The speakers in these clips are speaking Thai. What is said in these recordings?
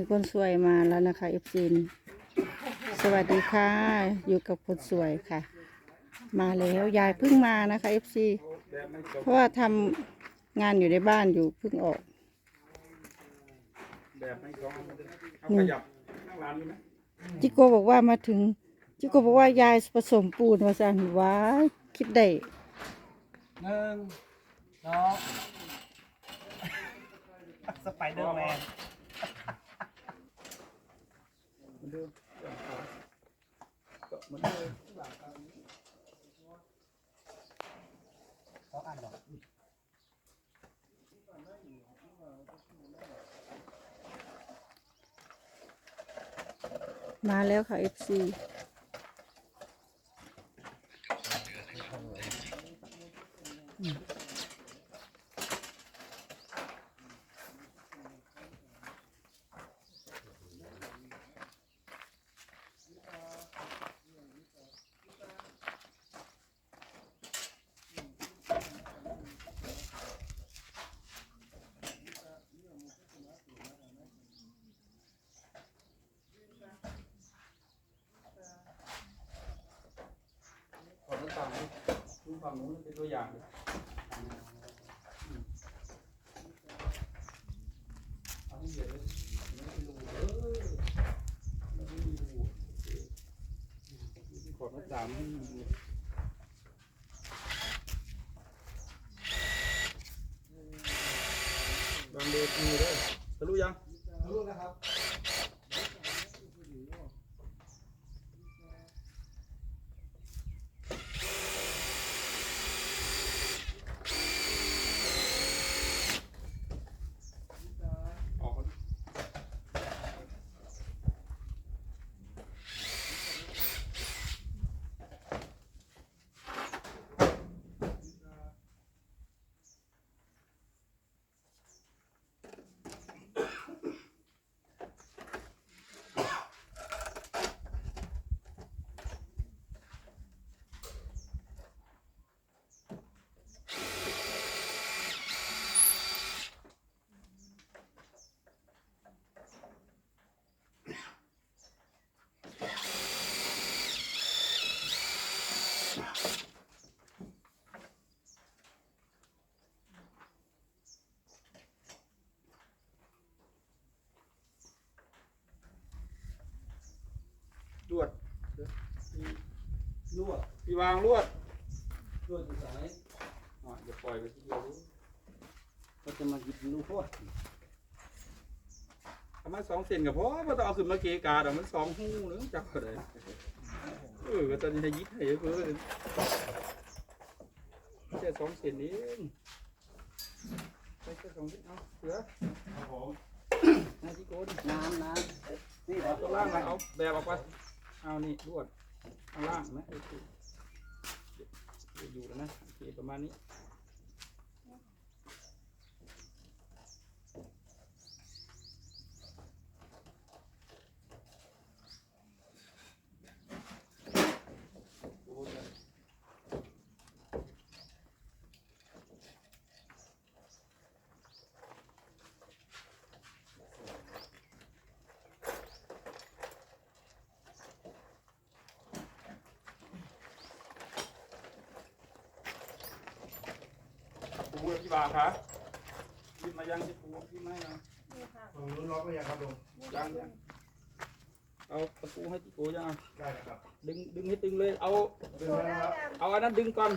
มีคนสวยมาแล้วนะคะเอฟซีนสวัสดีค่ะ อยู่กับคนสวยค่ะ มาแล้วยายเพิ่งมานะคะเอฟซีเพราะว่าทำงานอยู่ในบ้านอยู่เพิ่งออกแบบไม่ต้องเอาขยับนั่งร้านนี้ไหมจิโกบอกว่ามาถึง จิโกบอกว่ายายผสมปูนมาสั่นว้ายคิดได้หนึ่งสองสไปเดอร์แมนเห มือนเดิมเหมือนเดิมเขาอ่านหรอมาแล้วค่ะ FC อฟซีขอต้องฟังดูฝั่งนู้นเป็นตัวอย่างเลยเอาให้เหยียดเลยไม่รูเออไม่รูขอหน้าต่างให้บางเดทีเลยทะลุยังรู้นะครับ ออกแล้ว ลวดเดี๋ยวมี ล วดพี่วางลวดลวดอยู่สายอะอย่าปล่อยไปทีเดียวรู้ก็จะมาหยิบลวดทำไมสองเซนกับพ่อพอต้องเอาขึ้นมาเกะกาดอกมันสองหูนึงจับก็ได้เออก็ตอนนี้ให้ยิบให้เพื่อนแค่สองเซนเองไม่ใช่สองเซนเอาเสือครับผมนาทีโกนน้ำน้ำนี่คเอารับตัวล่างมาเอาแบบออกไปเอานี่ลวดเอาล่างนะโอยู่แล้วนะโอเคประมาณนี้ ปูกับพี่บาครับพี่มายังที่ปูพี่ไม่นะตรงนู้นล็อกหรือยังครับลุงยังยังเอาตะปูให้ที่โกยังอะได้แล้วครับดึงดึงให้ตึงเลย เอา ดึงได้แล้วครับเอาอันนั้นดึงก่อน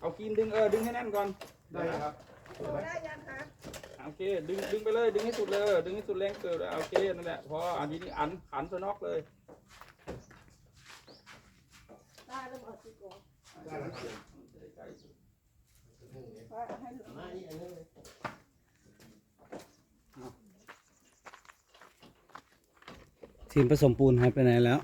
เอาครีมดึงเออดึงให้แน่นก่อนได้แล้วครับโอเค ดึงดึงไปเลย ดึงให้สุดเลย ดึงให้สุดแรงเกิดโอเคนั่นแหละพออันนี้นี่อันขันสนอกเลยได้แล้ว ใกล้สุดทีมผสมปูนหายไปไหนแล้ว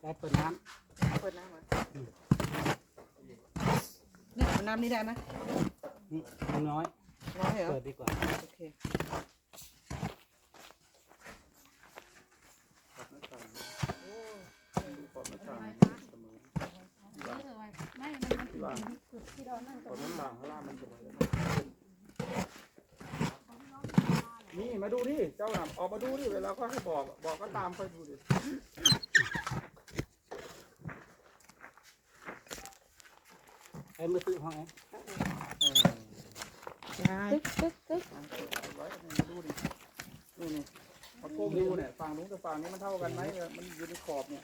ได้เปิดน้เปิดน้ำมาเนี่ยเอาน้ำนี่ได้ไหม นี่น้อย น้อยเหรอ เปิดดีกว่า โอเคนี่มอม่มัที่ว่าจุดูาหน้าที่เจ้าหนามออกมาดูที่เวลาเขาให้บอก บอกก็ตามไปดูดิเอ็มมาซื้อห้องไอ็ ยายไว้มาดูดินี่นี่มาโก้มดูเนี่ยฝั่งนู้นกับฝั่งนี้มันเท่ากันไหมเออมันอยู่ในขอบเนี่ย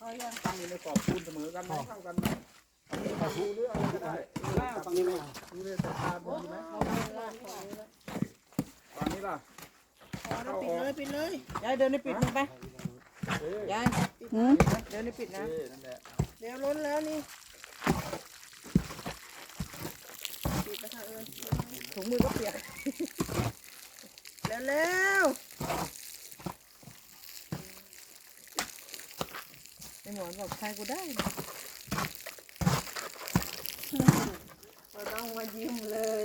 ตั้งอยู่ในขอบคูณเสมอกันไหมเท่ากันไหมดูหรืออะไรก็ได้หน้าฝั่งนี้ไม่เอาดูเลยสตาร์ทดีไหมฝั่งนี้ล่ะเข้าออกปิดเลยยายเดินในปิดมันไปเอ้ยยายหืมเดินในปิดนะเอ้ยนั่นแหละเดี๋ยวล้นแล้วนี่ปิดนะคะเออ ถุงมือก็เปียกเร็วๆไอหมอนบอกใครกูได้นะเราต้องมายิ้มเลย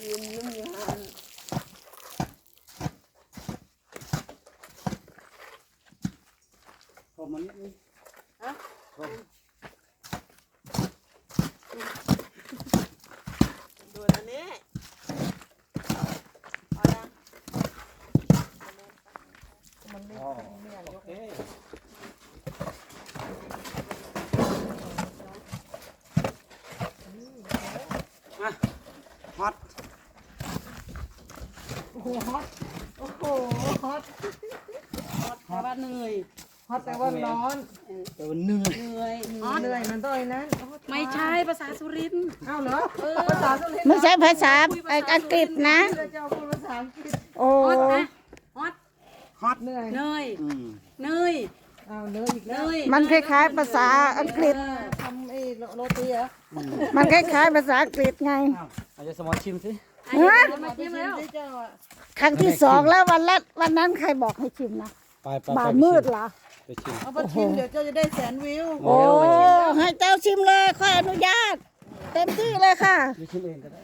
ยิ้มนุ่มยานผมมันนิดนึง ดูนะเนี่ยเอาละมันไม่ไม่อยากยก เอ๊ะมาฮอต โอ้โหฮอตโอ้โหฮอต แต่ว่าเหนื่อย ฮ อตแต่ว่าร้อนแต่ว่าเหนื่อยเหนื่อยเหนื่อยมันต้องไอ้นั้นไม่ใช่ภาษาสุรินทร์เอ้าเหรอภาษาสุรินทร์ไม่ใช่ภาษาอังกฤษนะเราจะเอาพูดภาษาอังกฤษโอ้ฮอตนะฮอตฮอตเหนื่อยเหนื่อยอืมเหนื่อยเอาเหนื่อยอีกเหแล้วนื่อยมันคล้ายๆภาษาอังกฤษทำไอ้โรตีเหรอมันคล้ายๆภาษาอังกฤษไงอ้าวอาจจะสมองชิมสิอันนี้เดี๋ยวมาชิมแล้วที่เจ้าอะครั้งที่สองแล้ววันละวันนั้นใครบอกให้ชิมนะไปไปบ่าไปยมืดเหรอไป ชิม เอาไปชิมเดี๋ยวเจ้าจะได้แสนวิวโอ้ให้เจ้าชิมเลยค่อยอนุญาต เต็มที่เลยค่ะไปชิมเองก็ได้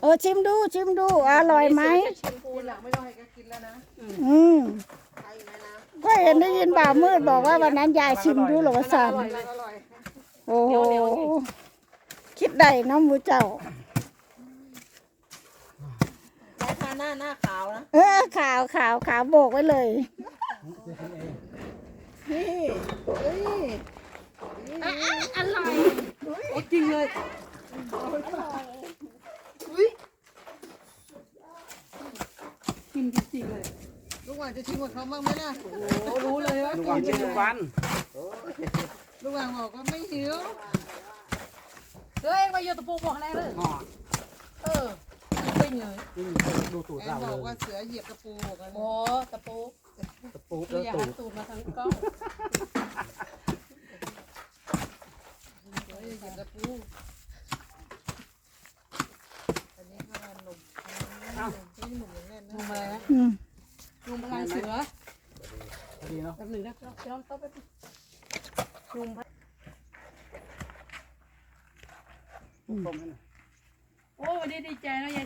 เออชิมดูชิมดูอร่อยไหมชิมปูหลังไม่ต้องให้แกกินแล้วนะอืมไปไหมนะก็เห็นได้ยินบ่าวมืดบอกว่าวันนั้นยายชิมดูหรอวะสันอร่อยอร่อยโอ้โหคิดได้น้ำมูเจ้ายายทาหน้าหน้าขาวนะเออข่าวข่าวข่าวโบกไว้เลย นี่เฮ้ยอร่อยโอ้จริงเลยกินจริงๆเลยลูกหวานจะชิมกับเขาบ้างไหมล่ะโอ้รู้เลยว่าลุงวางชิมทุกวันลูกหวานบอกว่าไม่หิวเฮ้ยมาโยตะปูบอกอะไรเลยห่อเออไม่เหนื่อยนี่ดูตูดแอเรานเลบอกยว่าเสือเหยียบตะปูบอกกันโอ้ตะปู ตะปูคือแล้วอย่าตูหัดนตูดมาทางกล้องเสือเหยียบตะปูอันนี้ข้าวหนุ่มนี่หนุ่มอย่างแน่นลุนะงอะไรนะอืมลุงพลังเสือพอดีเนาะแป๊บหนึ่งนะย้อนเข้าไปลุงพลังต้มให้หน่อยโอ้วันนี้ดีใจนะยาย